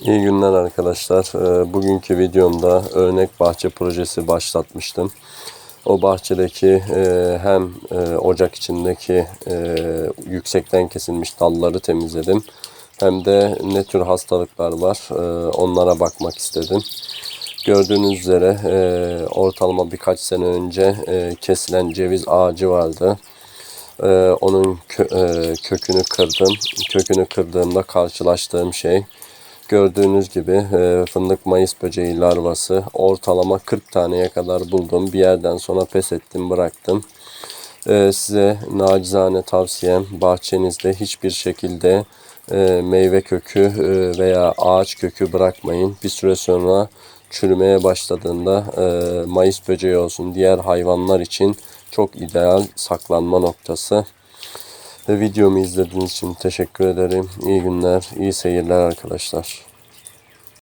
İyi günler arkadaşlar. Ee, Bugünkü videomda örnek bahçe projesi başlatmıştım. O bahçedeki e, hem e, ocak içindeki e, yüksekten kesilmiş dalları temizledim. Hem de ne tür hastalıklar var onlara bakmak istedim. Gördüğünüz üzere ortalama birkaç sene önce kesilen ceviz ağacı vardı. Onun kö- kökünü kırdım. Kökünü kırdığımda karşılaştığım şey gördüğünüz gibi e, fındık mayıs böceği larvası ortalama 40 taneye kadar buldum. Bir yerden sonra pes ettim bıraktım. Ee, size nacizane tavsiyem bahçenizde hiçbir şekilde e, meyve kökü e, veya ağaç kökü bırakmayın. Bir süre sonra çürümeye başladığında e, mayıs böceği olsun diğer hayvanlar için çok ideal saklanma noktası. Ve videomu izlediğiniz için teşekkür ederim. İyi günler, iyi seyirler arkadaşlar.